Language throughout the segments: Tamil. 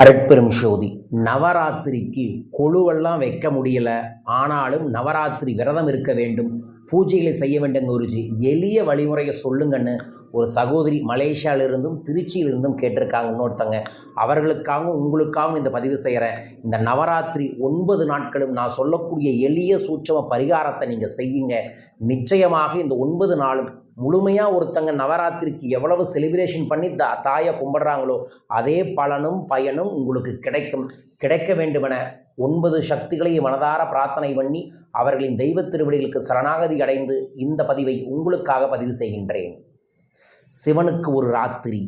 அரட்பெரும் ஜோதி நவராத்திரிக்கு கொழுவெல்லாம் வைக்க முடியல. ஆனாலும் நவராத்திரி விரதம் இருக்க வேண்டும். பூஜைகளை செய்ய வேண்டும் குருஜி. எளிய வழிமுறையை சொல்லுங்கன்னு ஒரு சகோதரி மலேசியாவிலிருந்தும் திருச்சியிலிருந்தும் கேட்டிருக்காங்க இன்னொருத்தங்க. அவர்களுக்காகவும் உங்களுக்காகவும் இந்த பதிவு செய்கிறேன் இந்த நவராத்திரி ஒன்பது நாட்களும் நான் சொல்லக்கூடிய எளிய சூட்சம பரிகாரத்தை நீங்கள் செய்யுங்க. நிச்சயமாக இந்த ஒன்பது நாளும் முழுமையாக ஒருத்தங்க நவராத்திரிக்கு எவ்வளவு செலிப்ரேஷன் பண்ணி த தாயை கும்பிட்றாங்களோ அதே பலனும் பயனும் உங்களுக்கு கிடைக்கும். கிடைக்க வேண்டுமென ஒன்பது சக்திகளை மனதார பிரார்த்தனை பண்ணி அவர்களின் தெய்வ திருவடிகளுக்கு சரணாகதி அடைந்து இந்த பதிவை உங்களுக்காக பதிவு செய்கின்றேன். சிவனுக்கு ஒரு ராத்திரி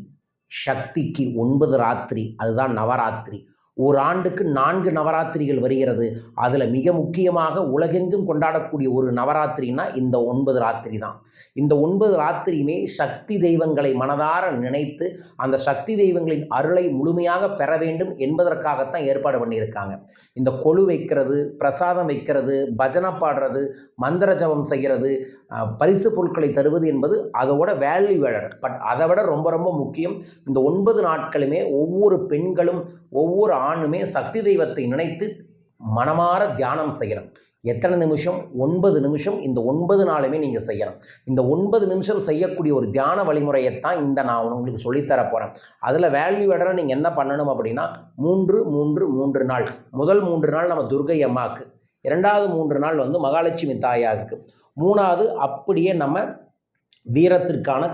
சக்திக்கு ஒன்பது ராத்திரி அதுதான் நவராத்திரி. ஒரு ஆண்டுக்கு நான்கு நவராத்திரிகள் வருகிறது. அதில் மிக முக்கியமாக உலகெங்கும் கொண்டாடக்கூடிய ஒரு நவராத்திரினா இந்த ஒன்பது ராத்திரி தான். இந்த ஒன்பது ராத்திரியுமே சக்தி தெய்வங்களை மனதார நினைத்து அந்த சக்தி தெய்வங்களின் அருளை முழுமையாக பெற வேண்டும் என்பதற்காகத்தான் ஏற்பாடு பண்ணியிருக்காங்க. இந்த கொழு வைக்கிறது பிரசாதம் வைக்கிறது பஜனை பாடுறது மந்திர ஜபம் செய்கிறது பரிசு பொருட்களை தருவது என்பது அதோட வேல்யூ பட் அதை விட ரொம்ப ரொம்ப முக்கியம் இந்த ஒன்பது நாட்களுமே ஒவ்வொரு பெண்களும் ஒவ்வொரு ஆணுமே சக்தி தெய்வத்தை நினைத்து மனமாற தியானம் செய்யணும். எத்தனை நிமிஷம்? ஒன்பது நிமிஷம். இந்த ஒன்பது நாளுமே நீங்கள் செய்யணும். இந்த ஒன்பது நிமிஷம் செய்யக்கூடிய ஒரு தியான வழிமுறையைத்தான் இந்த நான் உங்களுக்கு சொல்லித்தர போகிறேன் அதில் வேல்யூ ஆடராக நீங்கள் என்ன பண்ணணும் அப்படின்னா மூன்று மூன்று மூன்று நாள். முதல் மூன்று நாள் நம்ம துர்கை அம்மாவுக்கு. இரண்டாவது மூன்று நாள் வந்து மகாலட்சுமி தாயாருக்கு. மூணாவது அப்படியே நம்ம வீரத்திற்கான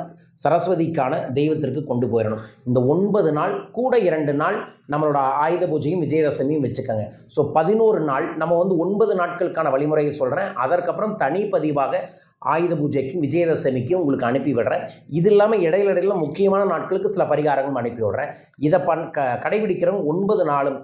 சரஸ்வதிக்கான தெய்வத்திற்கு கொண்டு போயிடணும். இந்த ஒன்பது நாள் கூட இரண்டு நாள் நம்மளோட ஆயுத பூஜையும் விஜயதசமியும் வச்சுக்கோங்க. ஸோ பதினோரு நாள் நம்ம வந்து ஒன்பது நாட்களுக்கான வழிமுறையை சொல்கிறேன் அதற்கப்புறம் தனி பதிவாக ஆயுத பூஜைக்கும் விஜயதசமிக்கும் உங்களுக்கு அனுப்பி விடுறேன். இது இல்லாமல் இடையில இடையில முக்கியமான நாட்களுக்கு சில பரிகாரங்களும் அனுப்பி விடுறேன். இதை பண் க கடைபிடிக்கிறவங்க ஒன்பது நாளும்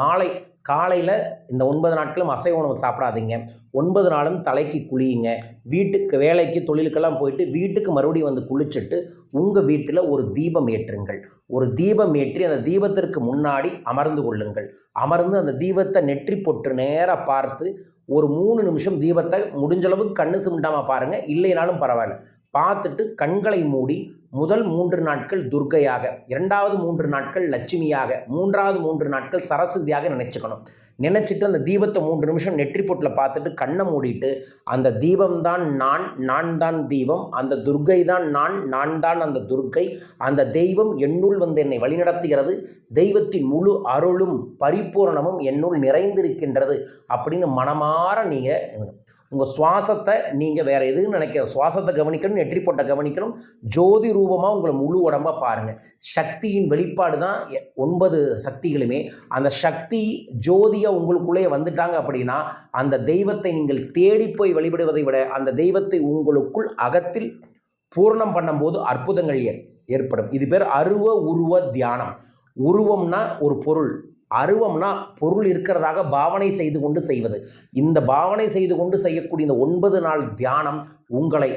மாலை காலையில் இந்த ஒன்பது நாட்களும் அசைவ உணவு சாப்பிடாதீங்க. ஒன்பது நாளும் தலைக்கு குளியுங்க. வீட்டுக்கு வேலைக்கு தொழிலுக்கெல்லாம் போயிட்டு வீட்டுக்கு மறுபடியும் வந்து குளிச்சுட்டு உங்கள் வீட்டில் ஒரு தீபம் ஏற்றுங்கள். ஒரு தீபம் ஏற்றி அந்த தீபத்திற்கு முன்னாடி அமர்ந்து கொள்ளுங்கள். அமர்ந்து அந்த தீபத்தை நெற்றி பொட்டு நேராக பார்த்து ஒரு மூணு நிமிஷம் தீபத்தை முடிஞ்சளவுக்கு கண்ணு சிமிட்டாமல் பாருங்கள் இல்லைனாலும் பரவாயில்ல. பார்த்துட்டு கண்களை மூடி முதல் மூன்று நாட்கள் துர்க்கையாக இரண்டாவது மூன்று நாட்கள் லட்சுமியாக மூன்றாவது மூன்று நாட்கள் சரஸ்வதியாக நினச்சிக்கணும். நினச்சிட்டு அந்த தீபத்தை மூன்று நிமிஷம் நெற்றி போட்டில் பார்த்துட்டு கண்ணை மூடிட்டு அந்த தீபம்தான் நான் நான் தான் தீபம் அந்த துர்க்கை தான் நான் நான் தான் அந்த துர்க்கை அந்த தெய்வம் என்னுள் வந்து என்னை வழிநடத்துகிறது தெய்வத்தின் முழு அருளும் பரிபூரணமும் என்னுள் நிறைந்திருக்கின்றது அப்படின்னு மனமாற நீங்கள் உங்கள் சுவாசத்தை நீங்கள் வேறு எதுவும் நினைக்க சுவாசத்தை கவனிக்கணும் நெற்றி போட்டை கவனிக்கணும். ஜோதி ரூபமாக உங்களை முழு உடம்பாக பாருங்கள் சக்தியின் வெளிப்பாடு தான் எ- ஒன்பது சக்திகளுமே. அந்த சக்தி ஜோதியாக உங்களுக்குள்ளே வந்துட்டாங்க அப்படின்னா அந்த தெய்வத்தை நீங்கள் தேடி போய் வழிபடுவதை விட அந்த தெய்வத்தை உங்களுக்குள் அகத்தில் பூர்ணம் பண்ணும்போது அற்புதங்கள் ஏற்படும். இது பேர் அருவ உருவ தியானம். உருவம்னா ஒரு பொருள். அருவம்னா பொருள் இருக்கிறதாக பாவனை செய்து கொண்டு செய்வது. இந்த பாவனை செய்து கொண்டு செய்யக்கூடிய இந்த ஒன்பது நாள் தியானம் உங்களை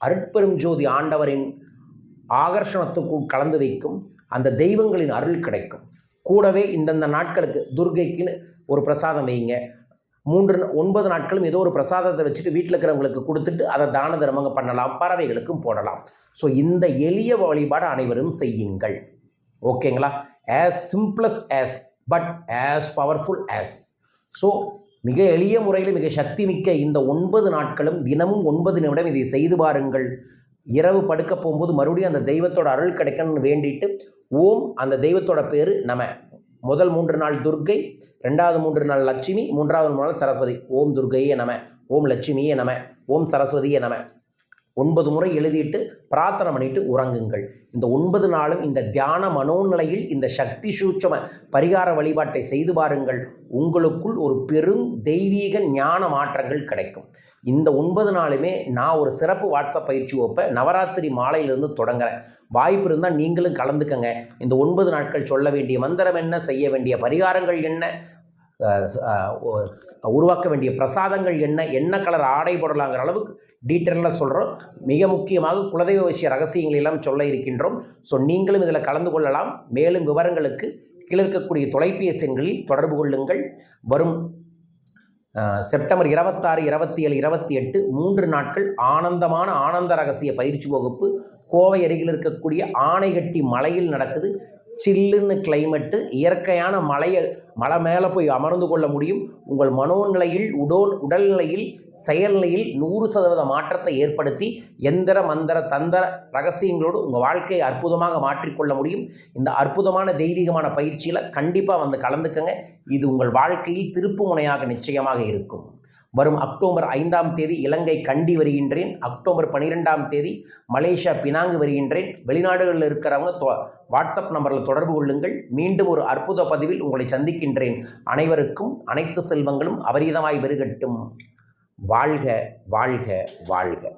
அருட்பெரும் ஜோதி ஆண்டவரின் ஆகர்ஷணத்துக்குள் கலந்து வைக்கும். அந்த தெய்வங்களின் அருள் கிடைக்கும். கூடவே இந்தந்த நாட்களுக்கு துர்கைக்குன்னு ஒரு பிரசாதம் வைங்க. மூன்று ஒன்பது நாட்களும் ஏதோ ஒரு பிரசாதத்தை வச்சுட்டு வீட்டில் இருக்கிறவங்களுக்கு கொடுத்துட்டு அதை தான தர்மங்க பண்ணலாம் பறவைகளுக்கும் போடலாம். ஸோ இந்த எளிய வழிபாடு அனைவரும் செய்யுங்கள். ஓகேங்களா as simple as but as powerful as so மிக எளிய முறையில் மிக சக்தி மிக்க இந்த ஒன்பது நாட்களும் தினமும் ஒன்பது நிமிடம் இதை செய்து பாருங்கள். இரவு படுக்க போகும்போது மறுபடியும் அந்த தெய்வத்தோட அருள் கிடைக்கணும்னு வேண்டிட்டு ஓம் அந்த தெய்வத்தோட பேர் நம முதல் மூன்று நாள் துர்க்கை ரெண்டாவது மூன்று நாள் லட்சுமி மூன்றாவது மூணு நாள் சரஸ்வதி. ஓம் துர்க்கையே நம ஓம் லட்சுமியே நம ஓம் சரஸ்வதியே நம. ஒன்பது முறை எழுதிட்டு பிரார்த்தனை பண்ணிட்டு உறங்குங்கள். இந்த ஒன்பது நாளும் இந்த தியான மனோநிலையில் இந்த சக்தி சூட்சம பரிகார வழிபாட்டை செய்து பாருங்கள். உங்களுக்குள் ஒரு பெரும் தெய்வீக ஞான மாற்றங்கள் கிடைக்கும். இந்த ஒன்பது நாளுமே நான் ஒரு சிறப்பு வாட்ஸ்அப் பயிற்சி வைப்பேன் நவராத்திரி மாலையிலிருந்து தொடங்குறேன். வாய்ப்பு இருந்தால் நீங்களும் கலந்துக்கங்க. இந்த ஒன்பது நாட்கள் சொல்ல வேண்டிய மந்திரம் என்ன செய்ய வேண்டிய பரிகாரங்கள் என்ன உருவாக்க வேண்டிய பிரசாதங்கள் என்ன என்ன கலர் ஆடை போடலாங்கிற அளவுக்கு டீட்டெயிலாக சொல்கிறோம் மிக முக்கியமாக குலதெய்வ விஷய ரகசியங்களை எல்லாம் சொல்ல இருக்கின்றோம். ஸோ நீங்களும் இதில் கலந்து கொள்ளலாம். மேலும் விவரங்களுக்கு கீழே இருக்கக்கூடிய தொலைபேசி எண்களில் தொடர்பு கொள்ளுங்கள். வரும் செப்டம்பர் இருபத்தாறு இருபத்தி ஏழு இருபத்தி எட்டு மூன்று நாட்கள் ஆனந்தமான ஆனந்த ரகசிய பயிற்சி வகுப்பு. கோவை அருகில் இருக்கக்கூடிய ஆனைகட்டி மலையில் நடக்குது. சில்லுன்னு கிளைமேட்டு இயற்கையான மலையை மலை மேலே போய் அமர்ந்து கொள்ள முடியும். உங்கள் மனோநிலையில் உடோன் உடல்நிலையில் செயல்நிலையில் நூறு சதவீத மாற்றத்தை ஏற்படுத்தி எந்திர மந்திர தந்திர ரகசியங்களோடு உங்கள் வாழ்க்கையை அற்புதமாக மாற்றிக்கொள்ள முடியும். இந்த அற்புதமான தெய்வீகமான பயிற்சியில் கண்டிப்பாக வந்து கலந்துக்கங்க. இது உங்கள் வாழ்க்கையில் திருப்பு முனையாக நிச்சயமாக இருக்கும். வரும் அக்டோபர் ஐந்தாம் தேதி இலங்கை கண்டி வருகின்றேன். அக்டோபர் பன்னிரெண்டாம் தேதி மலேசியா பினாங்கு வருகின்றேன். வெளிநாடுகளில் இருக்கிறவங்க தொ- வாட்ஸ்அப் நம்பரில் தொடர்பு கொள்ளுங்கள். மீண்டும் ஒரு அற்புத பதிவில் உங்களை சந்திக்கின்றேன். அனைவருக்கும் அனைத்து செல்வங்களும் அபரீதமாய் பெருகட்டும். வாழ்க வாழ்க வாழ்க.